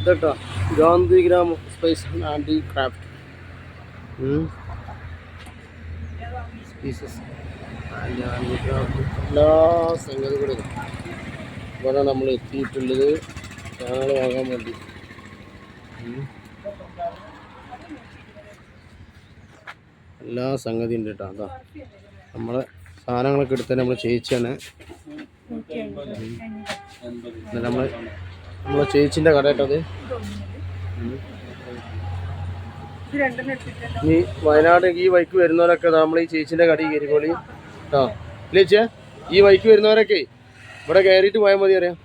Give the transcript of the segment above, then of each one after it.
ഇതട്ടോ Gandhigram spice and craft. എല്ലാ സംഗതികളും. ഇവിടെ നമ്മൾ എത്തിയിട്ടുള്ളത് സാധനങ്ങൾ വാങ്ങാൻ വേണ്ടി. എല്ലാ സംഗതി ഉണ്ട് കേട്ടോ അതാ. നമ്മളെ സാധനങ്ങളൊക്കെ എടുത്തത് നമ്മൾ ചേച്ചിയാണ്. നമ്മൾ നമ്മളെ ചേച്ചിന്റെ കട കേട്ടത് ഈ വയനാട് ഈ വൈക്ക് വരുന്നവരൊക്കെ നമ്മൾ ഈ ചേച്ചിന്റെ കടയിൽ കയറിക്കോളി. ആ. ഇല്ലേ ചേ ഈ വൈക്ക് വരുന്നവരൊക്കെ ഇവിടെ കയറിയിട്ട് പോയാൽ മതി അറിയാം.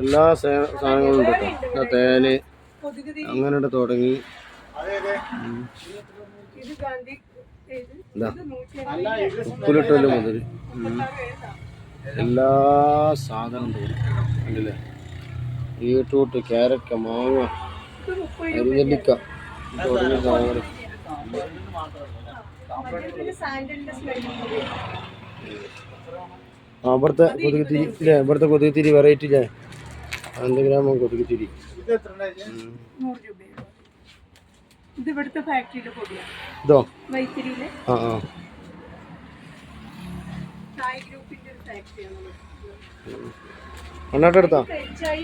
എല്ലാ സാധനങ്ങളും ഉണ്ട് കേട്ടോ. തേന്. അങ്ങനെ തുടങ്ങി. ഇത് ഗാന്ധി ഉപ്പിലിട്ടൽ മുതൽ എല്ലാ സാധനം ബീട്രൂട്ട് ക്യാരറ്റ് മാങ്ങ അരിഞ്ഞിക്ക. തുടങ്ങിയ ആ ഇവിടുത്തെ കൊതുക് തിരി ഇല്ലേ? ഇവിടുത്തെ കൊതുക് തിരി വെറൈറ്റി ഇല്ലേ അഞ്ച് ഗ്രാമം കൊതുക് തിരി നൂറ് രൂപയാണ് ഇത് ഇവിടുത്തെ ഫാക്ടറിയിലെ പൊടിയാണ് ഇതോ? വൈത്തിരിയിലെ ആ ആ. ചായ ഗ്രൂപ്പിന്റെ ഒരു ഫാക്ടറിയാണ് എണ്ണാട്ട് എടുത്താ? ചായ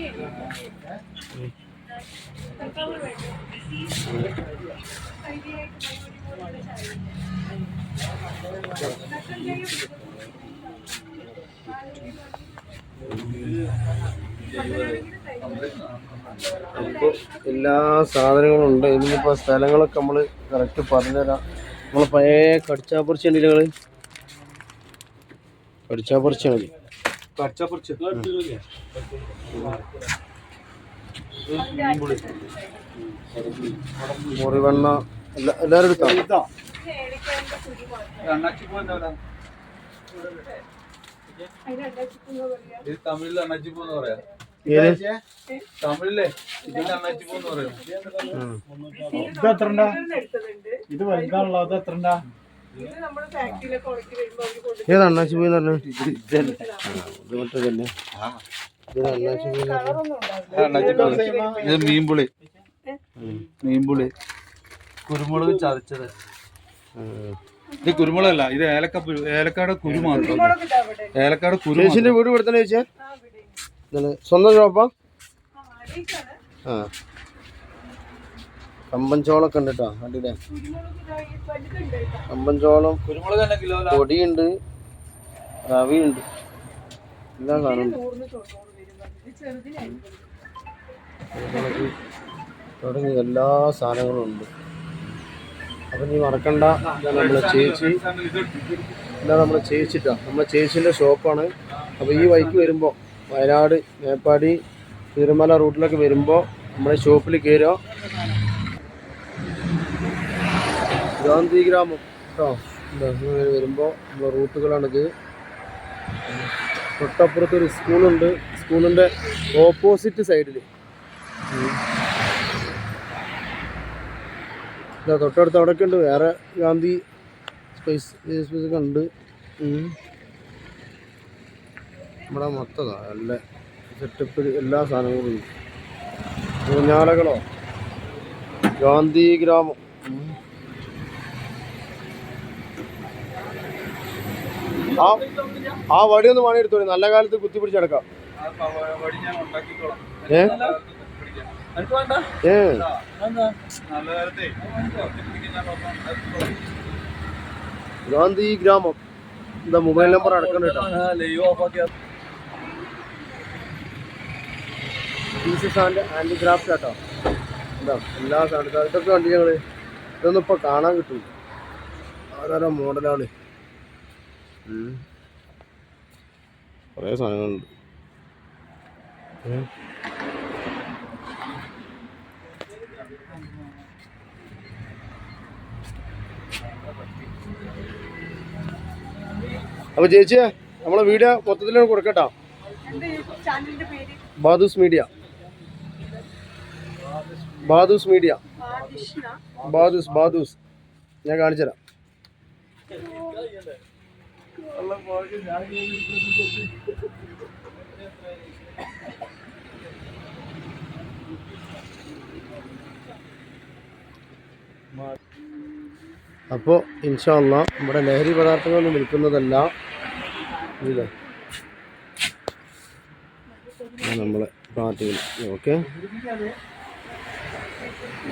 ഇപ്പോൾ എല്ലാ സാധനങ്ങളും ഉണ്ട്. ഇനിയിപ്പോൾ സ്ഥലങ്ങളൊക്കെ നമ്മൾ കറക്റ്റ് പറഞ്ഞുതരാം. നമ്മൾ പഴയ കടിച്ചാപ്പറിച്ച് ഉണ്ട് ഞങ്ങൾ കടിച്ചാപ്പറിച്ചാൽ മതി. മുറിവെണ്ണ എല്ലാ എല്ലാവരും എടുത്താ? തമിഴിൽ അണ്ണാച്ചിപ്പൂ എന്ന് പറയാം. തമിഴിലെ ഇത് വലുതാണല്ലോ എത്ര ഏത് അണ്ണാച്ചി പോയി പറഞ്ഞു? ഇത് മറ്റേതല്ലേ? ഇത് അണ്ണാച്ചി ഇത് മീൻപുളി. മീൻപുളി. കുരുമുളക് ചതച്ചത്. ഇത് കുരുമുളകല്ല ഇത് ഏലക്ക ഏലക്കാട് കുരു മാത്രം. ഏലക്കാട് കുരു വീട് ഇവിടെ തന്നെ ചോദിച്ചാൽ ഇതാണ് സ്വന്തം ഷോപ്പാ ആ? കമ്പൻചോളൊക്കെ ഉണ്ട് കേട്ടോ അടിയിലെ കമ്പൻചോളം പൊടിയുണ്ട് റവിയുണ്ട്. എല്ലാം കുരുമുളക്. തുടങ്ങി എല്ലാ സാധനങ്ങളും ഉണ്ട്. അപ്പം നീ മറക്കണ്ട. നമ്മളെ ചേച്ചി. എന്താ നമ്മളെ ചേച്ചിട്ടാ. നമ്മളെ ചേച്ചിന്റെ ഷോപ്പാണ് അപ്പോൾ ഈ വഴിക്ക് വരുമ്പോൾ വയനാട് മേപ്പാടി തിരുമല റൂട്ടിലേക്ക് വരുമ്പോൾ നമ്മുടെ ഷോപ്പിൽ കയറുക ഗാന്ധി ഗ്രാമം കേട്ടോ വരുമ്പോൾ നമ്മുടെ റൂട്ടുകളാണിത്. തൊട്ടപ്പുറത്ത് ഒരു സ്കൂളുണ്ട്. സ്കൂളിന്റെ ഓപ്പോസിറ്റ് സൈഡിൽ തൊട്ടടുത്ത് അവിടെയൊക്കെ ഉണ്ട് വേറെ ഗാന്ധി സ്പേസ് സ്പേസ് ഒക്കെ ഉണ്ട് നമ്മുടെ മൊത്തതാ. നല്ല സെറ്റപ്പിൽ എല്ലാ സാധനങ്ങളും ഊഞ്ഞാലകളോ? ഗാന്ധി ഗ്രാമം. ആ ആ ഒന്ന് പണിയെടുത്തോളി നല്ല കാലത്ത് കുത്തി പിടിച്ചെടുക്കാം ഏ? ഏ. ഗാന്ധി ഗ്രാമം. എന്താ മൊബൈൽ നമ്പർ അടക്കം കേട്ടോ ആ, ലൈവ് ഓഫാക്കിയാ പീസസ് ആൻഡ് ഹാൻഡിക്രാഫ്റ്റ് കേട്ടോ എന്താ എല്ലാ സാധനം ഇതൊക്കെ വണ്ടി ഞങ്ങൾ ഇതൊന്നും ഇപ്പോൾ കാണാൻ കിട്ടും ഓരോരോ മോഡലാണ്. കുറേ സാധനങ്ങളുണ്ട്. അപ്പൊ ചേച്ചിയെ നമ്മളെ വീഡിയോ മൊത്തത്തിലാണ് കൊടുക്കട്ടോ. ബാദൂസ് മീഡിയ. ബാദൂസ് മീഡിയ. ബാദൂസ് ബാദൂസ്. ഞാൻ കാണിച്ചു തരാം. അപ്പോൾ ഇൻഷാല്ല ഇവിടെ ലഹരി പദാർത്ഥങ്ങളൊന്നും വിൽക്കുന്നതല്ല ഇല്ലേ നമ്മളെ പാർട്ടിയിൽ. ഓക്കെ?